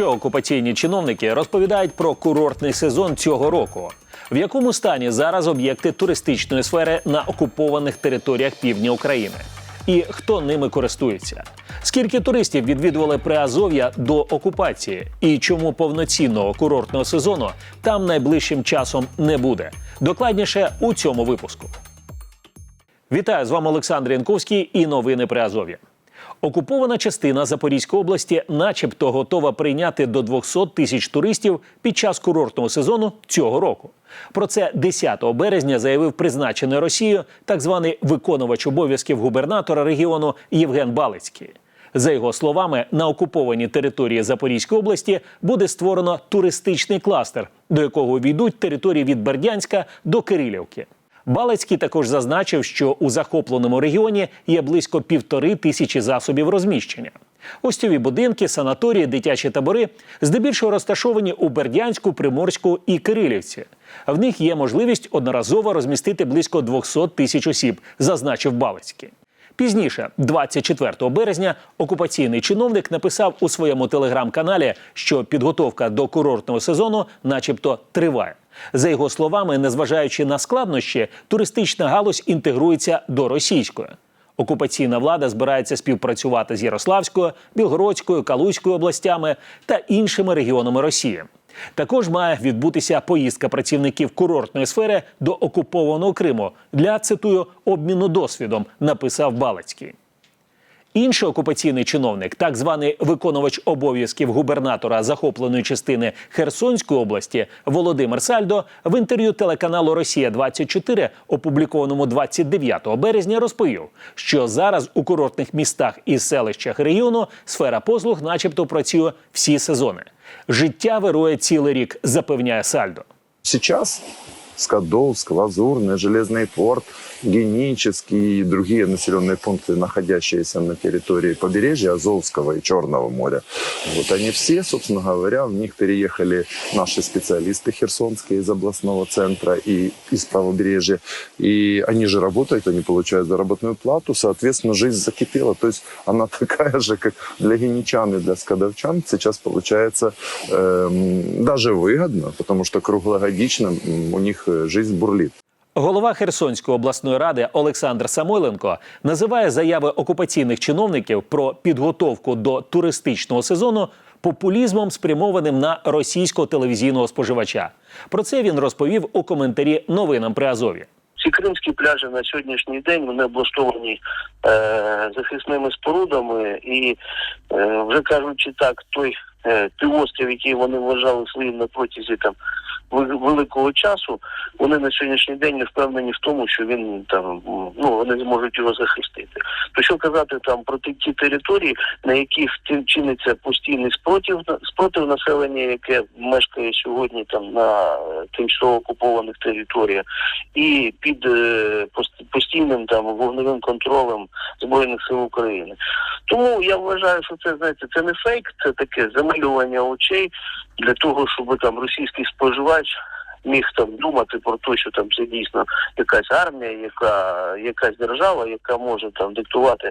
Що окупаційні чиновники розповідають про курортний сезон цього року? В якому стані зараз об'єкти туристичної сфери на окупованих територіях півдня України? І хто ними користується? Скільки туристів відвідували Приазов'я до окупації? І чому повноцінного курортного сезону там найближчим часом не буде? Докладніше у цьому випуску. Вітаю з вами Олександр Янковський і новини Приазов'я. Окупована частина Запорізької області, начебто, готова прийняти до 200 тисяч туристів під час курортного сезону цього року. Про це 10 березня заявив призначений Росією так званий виконувач обов'язків губернатора регіону Євген Балицький. За його словами, на окупованій території Запорізької області буде створено туристичний кластер, до якого війдуть території від Бердянська до Кирилівки. Балицький також зазначив, що у захопленому регіоні є близько півтори тисячі засобів розміщення. Гостьові будинки, санаторії, дитячі табори здебільшого розташовані у Бердянську, Приморську і Кирилівці. В них є можливість одноразово розмістити близько 200 тисяч осіб, зазначив Балицький. Пізніше, 24 березня, окупаційний чиновник написав у своєму телеграм-каналі, що підготовка до курортного сезону, начебто, триває. За його словами, незважаючи на складнощі, туристична галузь інтегрується до російської. Окупаційна влада збирається співпрацювати з Ярославською, Білгородською, Калузькою областями та іншими регіонами Росії. Також має відбутися поїздка працівників курортної сфери до окупованого Криму для цитую обміну досвідом, написав Балицький. Інший окупаційний чиновник, так званий виконувач обов'язків губернатора захопленої частини Херсонської області Володимир Сальдо, в інтерв'ю телеканалу Росія 24 опублікованому 29 березня, розповів, що зараз у курортних містах і селищах регіону сфера послуг, начебто, працює всі сезони. Життя вирує цілий рік, запевняє Сальдо. Сейчас Скадовск, Лазурный, Железный порт, Генический и другие населенные пункты, находящиеся на территории побережья Азовского и Черного моря. Вот они все, собственно говоря, в них переехали наши специалисты херсонские из областного центра и из правобережья. И они же работают, они получают заработную плату, соответственно, жизнь закипела. То есть она такая же, как для геничан и для скадовчан. Сейчас получается эм, даже выгодно, потому что круглогодично у них э, жизнь бурлит. Голова Херсонської обласної ради Олександр Самойленко називає заяви окупаційних чиновників про підготовку до туристичного сезону популізмом, спрямованим на російського телевізійного споживача. Про це він розповів у коментарі новинам при Азові. Ці кримські пляжі на сьогоднішній день вони облаштовані е, захисними спорудами, і е, вже кажучи так, той е, півострів, який вони вважали своїм на протязі там великого часу, вони на сьогоднішній день не впевнені в тому, що він там ну вони зможуть його захистити. То що казати там про ті території, на яких чиниться постійний спротив спротив населення, яке мешкає сьогодні там на е, тимчасово окупованих територіях, і під е, постійним там вогневим контролем збройних сил України. Тому я вважаю, що це знаєте, це не фейк, це таке замилювання очей для того, щоб там російський споживач. Міг там думати про те, що там це дійсно якась армія, яка якась держава, яка може там диктувати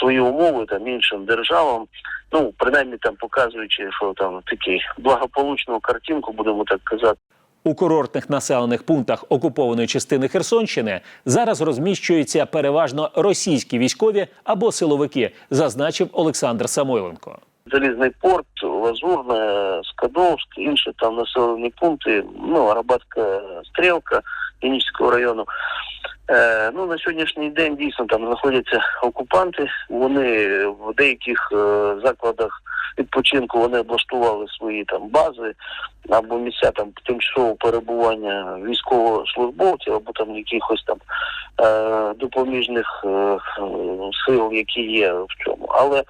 свої умови там іншим державам. Ну принаймні там показуючи, що там такий благополучну картинку, будемо так казати. У курортних населених пунктах окупованої частини Херсонщини зараз розміщуються переважно російські військові або силовики, зазначив Олександр Самойленко. Залізний порт, Лазурне, Скадовськ, інші там населені пункти, ну, Арабатська стрілка Генічського району. Е, ну, на сьогоднішній день дійсно там знаходяться окупанти. Вони в деяких е, закладах відпочинку вони облаштували свої там бази або місця там тимчасового перебування військовослужбовців, або там якихось там е, допоміжних е, сил, які є в цьому. Але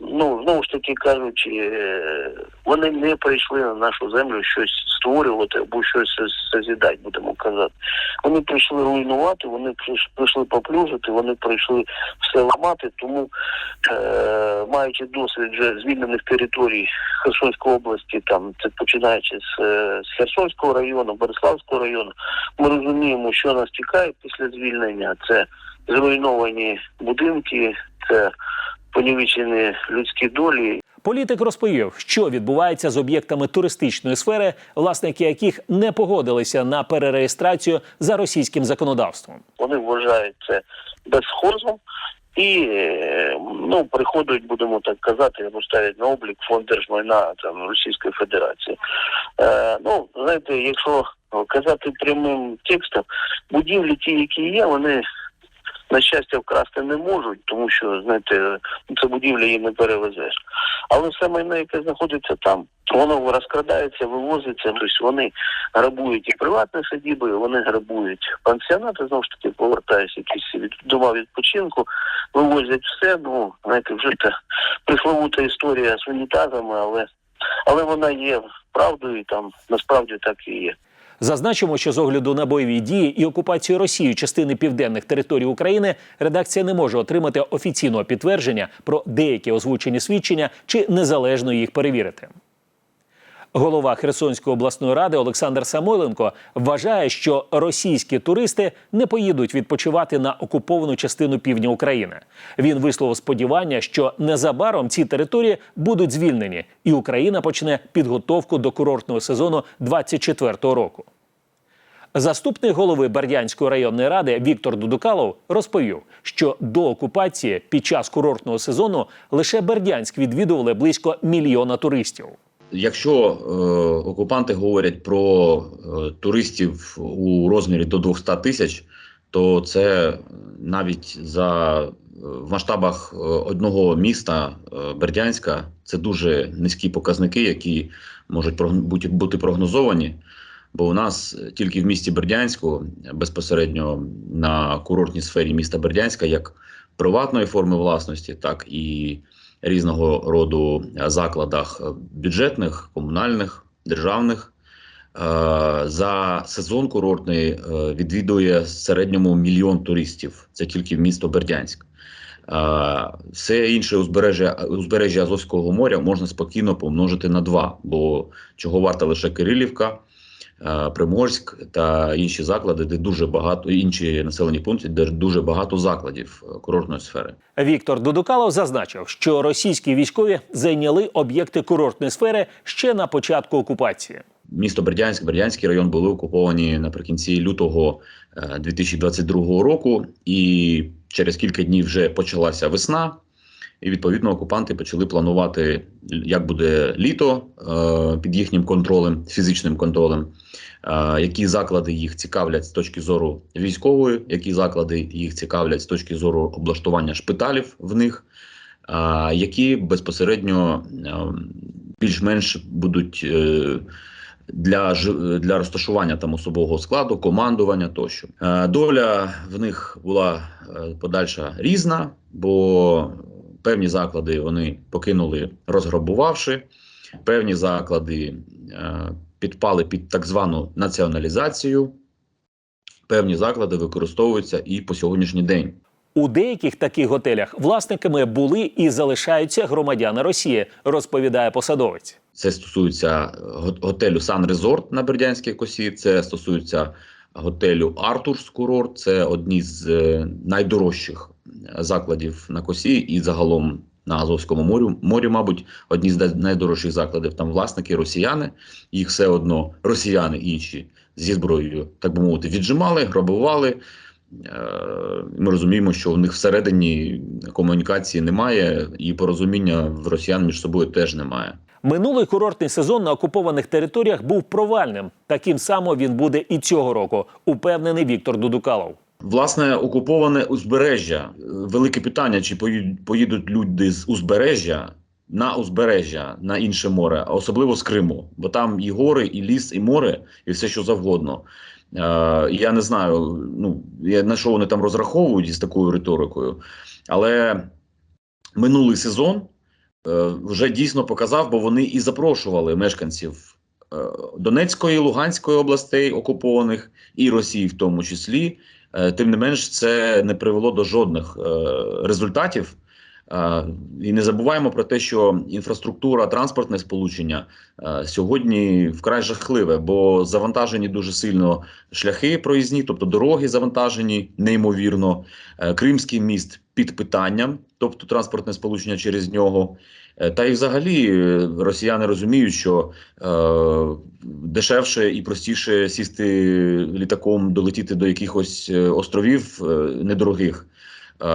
ну знову ж таки кажучи, е, вони не прийшли на нашу землю щось створювати або щось созідати, будемо казати. Вони прийшли руйнувати, вони прийшли поплюжити, вони прийшли все ламати. Тому, е, маючи досвід вже звільнених територій Херсонської області, там це починаючи з, е, з Херсонського району, Бориславського району, ми розуміємо, що нас чекає після звільнення. Це зруйновані будинки, це понівечені людські долі, Політик розповів, що відбувається з об'єктами туристичної сфери, власники яких не погодилися на перереєстрацію за російським законодавством. Вони вважають це безхозом і е, ну приходять, будемо так казати, або ставлять на облік фонд держмайна там Російської Федерації. Е, ну знаєте, якщо казати прямим текстом, будівлі ті, які є, вони. На щастя, вкрасти не можуть, тому що знаєте, це будівля її не перевезеш. Але все майно, яке знаходиться там, воно розкрадається, вивозиться. Тобто вони грабують і приватні садіби, вони грабують пансіонати, знову ж таки повертаються якісь від дома відпочинку, вивозять все. Ну знаєте, вже та присловута історія з унітазами, але але вона є правдою, і там насправді так і є. Зазначимо, що з огляду на бойові дії і окупацію Росією частини південних територій України редакція не може отримати офіційного підтвердження про деякі озвучені свідчення чи незалежно їх перевірити. Голова Херсонської обласної ради Олександр Самойленко вважає, що російські туристи не поїдуть відпочивати на окуповану частину півдня України. Він висловив сподівання, що незабаром ці території будуть звільнені, і Україна почне підготовку до курортного сезону 2024 року. Заступник голови Бердянської районної ради Віктор Дудукалов розповів, що до окупації під час курортного сезону лише Бердянськ відвідували близько мільйона туристів. Якщо е, окупанти говорять про е, туристів у розмірі до 200 тисяч, то це навіть за е, в масштабах е, одного міста е, Бердянська це дуже низькі показники, які можуть бути, бути прогнозовані. Бо у нас тільки в місті Бердянську безпосередньо на курортній сфері міста Бердянська, як приватної форми власності, так і різного роду е, закладах е, бюджетних, комунальних, державних. е, За сезон курортний е, відвідує в середньому мільйон туристів. Це тільки в місто Бердянськ. Е, Все інше узбережжя, узбережжя Азовського моря можна спокійно помножити на два, бо чого варта лише Кирилівка, е, Приморськ та інші заклади, де дуже багато інші населені пункти, де дуже багато закладів е, курортної сфери. Віктор Дудукалов зазначив, що російські військові зайняли об'єкти курортної сфери ще на початку окупації. Місто Бердянськ, Бердянський район були окуповані наприкінці лютого е, 2022 року, і через кілька днів вже почалася весна. І відповідно окупанти почали планувати, як буде літо е, під їхнім контролем, фізичним контролем, е, які заклади їх цікавлять з точки зору військової, які заклади їх цікавлять з точки зору облаштування шпиталів в них, е, які безпосередньо е, більш-менш будуть. Е, для для розташування там особового складу, командування тощо. Доля в них була подальша різна, бо певні заклади вони покинули, розграбувавши. Певні заклади е, підпали під так звану націоналізацію. Певні заклади використовуються і по сьогоднішній день. У деяких таких готелях власниками були і залишаються громадяни Росії, розповідає посадовець. Це стосується е, готелю Сан Резорт на Бердянській косі. Це стосується готелю Артурс Курорт. Це одні з е, найдорожчих закладів на косі і загалом на Азовському морю. Морі, мабуть, одні з найдорожчих закладів. Там власники росіяни. Їх все одно росіяни інші зі зброєю, так би мовити, віджимали, грабували. Е, Ми розуміємо, що в них всередині комунікації немає, і порозуміння в росіян між собою теж немає. Минулий курортний сезон на окупованих територіях був провальним. Таким само він буде і цього року, упевнений Віктор Дудукалов. Власне, окуповане узбережжя. Велике питання: чи поїдуть люди з узбережжя на узбережжя на інше море, а особливо з Криму, бо там і гори, і ліс, і море, і все що завгодно. Е, я не знаю, ну я на що вони там розраховують із такою риторикою, але минулий сезон е, вже дійсно показав, бо вони і запрошували мешканців е, Донецької, Луганської областей окупованих і Росії, в тому числі. Е, Тим не менш, це не привело до жодних е, результатів. Е, І не забуваємо про те, що інфраструктура, транспортне сполучення сьогодні вкрай жахливе, бо завантажені дуже сильно шляхи проїзні, тобто дороги завантажені неймовірно. Кримський міст під питанням, тобто транспортне сполучення через нього. Е, Та й взагалі е, росіяни розуміють, що е, дешевше і простіше сісти літаком, долетіти до якихось е, островів недорогих, е,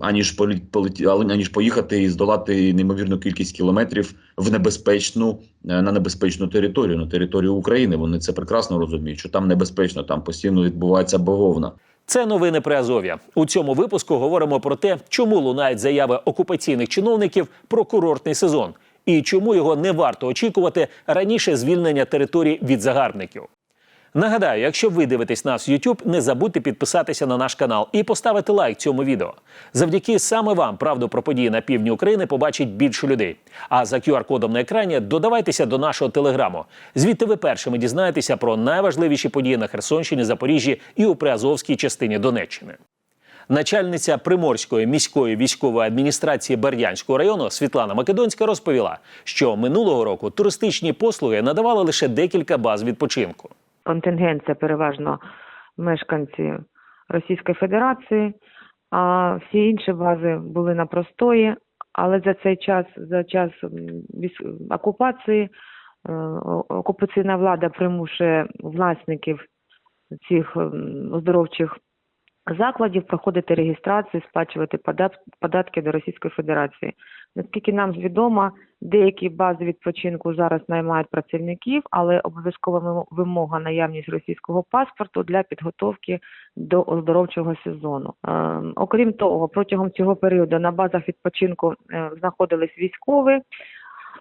аніж, полі, полеті, аніж поїхати і здолати неймовірну кількість кілометрів в небезпечну на небезпечну територію, на територію України. Вони це прекрасно розуміють, що там небезпечно, там постійно відбувається бавовна. Це новини при Азов'я. У цьому випуску говоримо про те, чому лунають заяви окупаційних чиновників про курортний сезон і чому його не варто очікувати раніше звільнення територій від загарбників. Нагадаю, якщо ви дивитесь нас в YouTube, не забудьте підписатися на наш канал і поставити лайк цьому відео. Завдяки саме вам правду про події на півдні України побачить більше людей. А за QR-кодом на екрані додавайтеся до нашого телеграму. Звідти ви першими дізнаєтеся про найважливіші події на Херсонщині, Запоріжжі і у Приазовській частині Донеччини. Начальниця Приморської міської військової адміністрації Бердянського району Світлана Македонська розповіла, що минулого року туристичні послуги надавали лише декілька баз відпочинку. Контингент це переважно мешканці Російської Федерації, а всі інші бази були на простої. Але за цей час, за час окупації, е, окупаційна влада примушує власників цих оздоровчих закладів проходити реєстрацію, сплачувати податки до Російської Федерації. Наскільки нам відомо, деякі бази відпочинку зараз наймають працівників, але обов'язкова вимога наявність російського паспорту для підготовки до оздоровчого сезону. Е, окрім того, протягом цього періоду на базах відпочинку е, знаходились військові.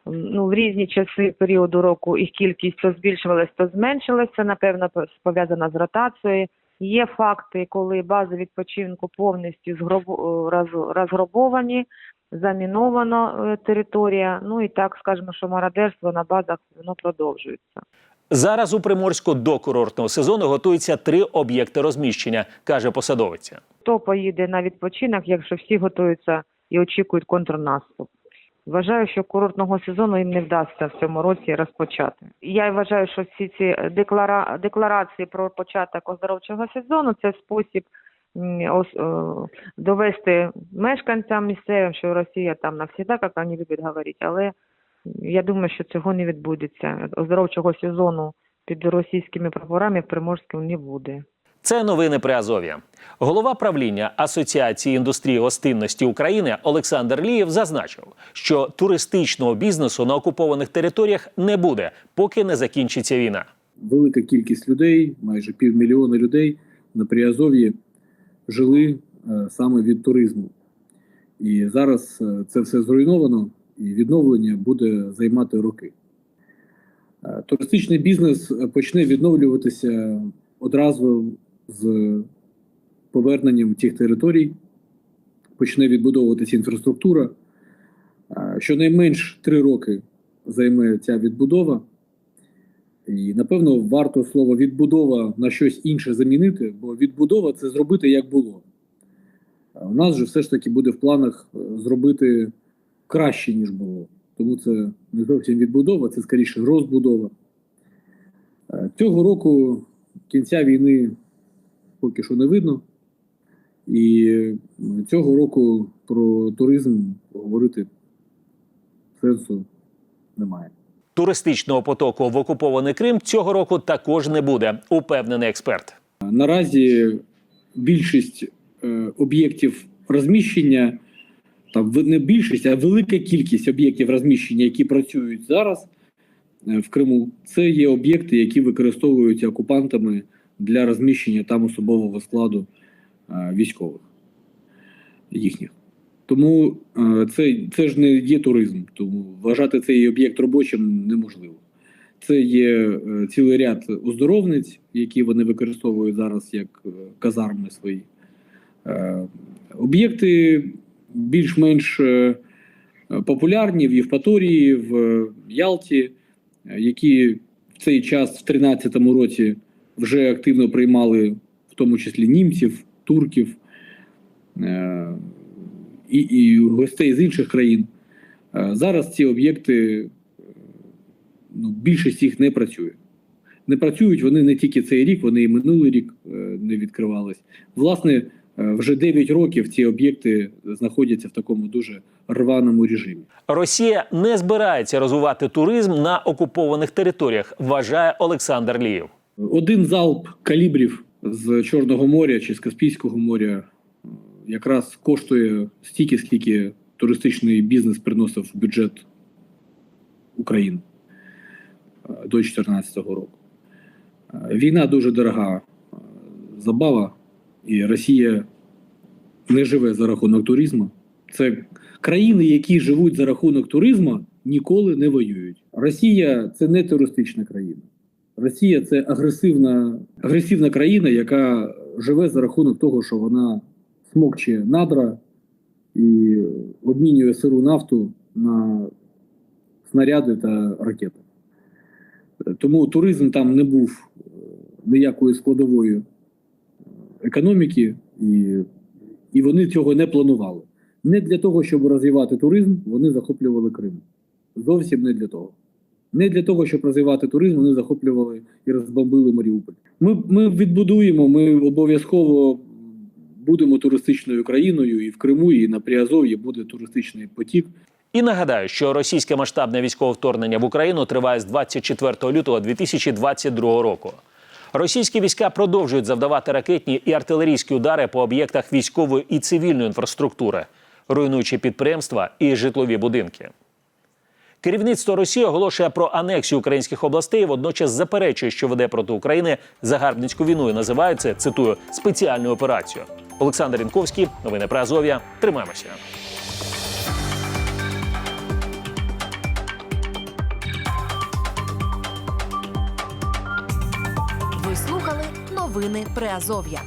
Ну, в різні часи періоду року їх кількість то збільшувалась, то зменшилась. Це, напевно, по- пов'язано з ротацією. Є факти, коли бази відпочинку повністю е, роз- розграбовані, заміновано е, територія. Ну і так скажемо, що мародерство на базах воно продовжується. Зараз у Приморську до курортного сезону готуються три об'єкти розміщення, каже посадовиця. Хто поїде на відпочинок, якщо всі готуються і очікують контрнаступ? Вважаю, що курортного сезону їм не вдасться в цьому році розпочати. Я вважаю, що всі ці деклара... декларації про початок оздоровчого сезону це спосіб ос- е, довести мешканцям місцевим, що Росія там навсегда, як вони люблять говорити, але я думаю, що цього не відбудеться. Оздоровчого сезону під російськими прапорами в Приморському не буде. Це новини при Азов'я. Голова правління Асоціації індустрії гостинності України Олександр Лієв зазначив, що туристичного бізнесу на окупованих територіях не буде, поки не закінчиться війна. велика кількість людей, майже півмільйона людей на Приазов'ї жили е, саме від туризму. І зараз е, це все зруйновано, і відновлення буде займати роки. Е, Туристичний бізнес почне відновлюватися одразу з поверненням тих територій, почне відбудовуватися інфраструктура. Щонайменш три роки займе ця відбудова. І напевно варто слово відбудова на щось інше замінити, бо відбудова це зробити як було. У нас же все ж таки буде в планах е, зробити краще, ніж було. Тому це не зовсім відбудова, це скоріше розбудова. Е, Цього року кінця війни поки що не видно. І е, цього року про туризм говорити сенсу немає. Туристичного потоку в окупований Крим цього року також не буде, упевнений експерт. Наразі більшість е, об'єктів розміщення, там не більшість, а велика кількість об'єктів розміщення, які працюють зараз е, в Криму, це є об'єкти, які використовуються окупантами для розміщення там особового складу е, військових їхніх. Тому е, це, це ж не є туризм, тому вважати цей об'єкт робочим неможливо. Це є е, цілий ряд оздоровниць, які вони використовують зараз як казарми свої. Об'єкти більш-менш популярні в Євпаторії, в Ялті, які в цей час, в 2013 році, вже активно приймали, в тому числі німців, турків е, і, і гостей з інших країн. Е, Зараз ці об'єкти ну, більшість їх не працює. Не працюють вони не тільки цей рік, вони і минулий рік е, не відкривались. Власне, е, вже 9 років ці об'єкти знаходяться в такому дуже рваному режимі. Росія не збирається розвивати туризм на окупованих територіях, вважає Олександр Лієв. Один залп калібрів з Чорного моря чи з Каспійського моря якраз коштує стільки, скільки туристичний бізнес приносив в бюджет України е, до 2014 року. Е, Війна дуже дорога е, забава, і Росія не живе за рахунок туризму. Це країни, які живуть за рахунок туризму, ніколи не воюють. Росія це не туристична країна. Росія це агресивна, агресивна країна, яка живе за рахунок того, що вона смокче надра і обмінює сиру нафту на снаряди та ракети. Тому туризм там не був е, ніякою складовою економіки, і, і вони цього не планували. Не для того, щоб розвивати туризм, вони захоплювали Крим. Зовсім не для того. Не для того, щоб розвивати туризм, вони захоплювали і розбомбили Маріуполь. Ми, ми відбудуємо, ми обов'язково будемо туристичною країною, і в Криму, і на Приазов'ї буде туристичний потік. І нагадаю, що російське масштабне військове вторгнення в Україну триває з 24 лютого 2022 року. Російські війська продовжують завдавати ракетні і артилерійські удари по об'єктах військової і цивільної інфраструктури, руйнуючи підприємства і житлові будинки. Керівництво Росії оголошує про анексію українських областей, водночас заперечує, що веде проти України загарбницьку війну і називає це цитую спеціальну операцію. Олександр Інковський, новини про Азов'я. Тримаємося. Ви слухали новини Приазов'я.